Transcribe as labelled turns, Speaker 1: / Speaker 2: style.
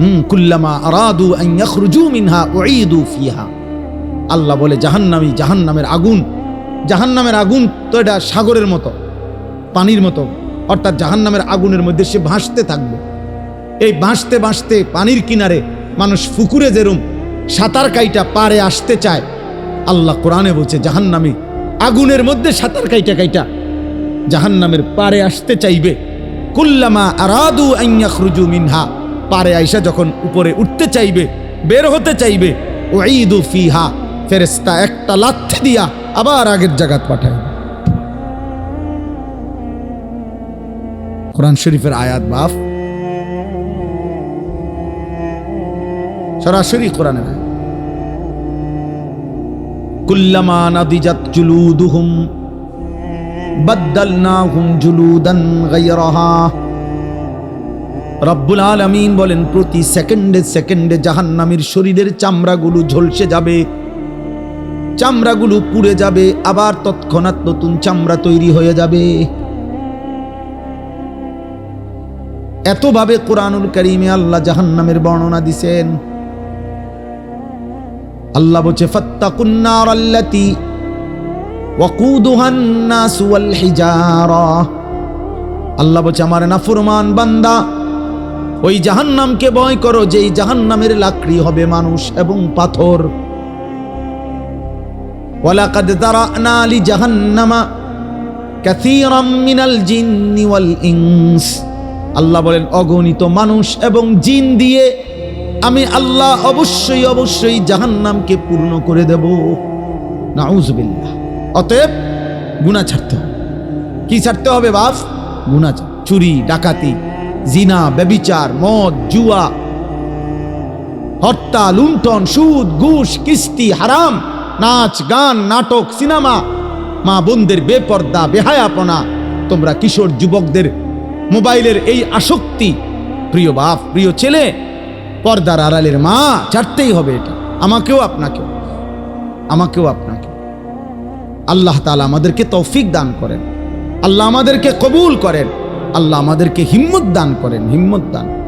Speaker 1: কুল্লামা আল্লাহ বলে, জাহান্নামী, জাহান্নামের আগুন জাহান্নামের আগুন তো এটা সাগরের মতো, পানির মতো, অর্থাৎ জাহান্নামের আগুনের মধ্যে সে ভাসতে থাকবে। এই ভাসতে ভাসতে পানির কিনারে মানুষ ফুকুরে যেরম সাঁতার কাইটা পারে আসতে চায়, আল্লাহ কোরআনে বলছে, জাহান্নামী আগুনের মধ্যে সাঁতার কাইটা কাইটা জাহান্নামের পারে আসতে চাইবে। কুল্লামা আরাদু আইয়াখরুজু মিনহা পারে আইসা যখন উপরে উঠতে চাইবে, বের হতে চাইবে ওয়াইদু ফিহা ফেরেস্তা একটা লাথি দিয়া আবার আগের জায়গাত পাঠায়। কোরআন শরীফের আয়াত বাফ। সরাসরি কোরআনের আয়াত। জুলুদুহুম, বাদ্দালনাহুম জুলুদান গায়রাহা। রব্বুল আলামিন বলেন, প্রতি সেকেন্ডে সেকেন্ডে জাহান্নামীর শরীরের চামড়াগুলো ঝলসে যাবে, চামড়াগুলো পুড়ে যাবে, আবার তৎক্ষণাৎ নতুন চামড়া তৈরি হয়ে যাবে। এতভাবে কোরআনুল করিমে আল্লাহ জাহান্নামের বর্ণনা দিছেন। আল্লাহ বলছে ফাত্তাকুন্নার আল্লাতি ওয়াকুদুহান নাসু ওয়াল হিজারা। আল্লাহ বলছে, আমার নাফরমান বান্দা ওই জাহান্নামকে ভয় করো, যেই জাহান্নামের লাকড়ি হবে মানুষ এবং পাথর। জাহান্নামা মিনাল আল্লাহ বলেন, অগণিত মানুষ এবং জিন দিয়ে আমি আল্লাহ অবশ্যই অবশ্যই জাহান্নামকে পূর্ণ করে দেব। নাউজুবিল্লাহ। অতএব গুনাহ ছাড়তে হবে। কি ছাড়তে হবে গুনাহ ছাড়- চুরি, ডাকাতি। জিনা, ব্যবিচার, মদ, জুয়া হত্যা লুণ্ঠন, সুদ, ঘুষ, কিস্তি, হারাম, নাচ, গান, নাটক, সিনেমা, মা বোনদের বেপর্দা, বেহায়াপনা। তোমরা কিশোর যুবকদের মোবাইলের এই আসক্তি। প্রিয় বাপ, প্রিয় ছেলে, পর্দার আড়ালের মা, ছাড়তেই হবে এটা। আমাকেও আপনাকেও। আমাকেও আপনাকে। আল্লাহ তালা আমাদেরকে তৌফিক দান করেন। আল্লাহ আমাদেরকে কবুল করেন। আল্লাহ আমাদেরকে হিম্মত দান করেন হিম্মত দান।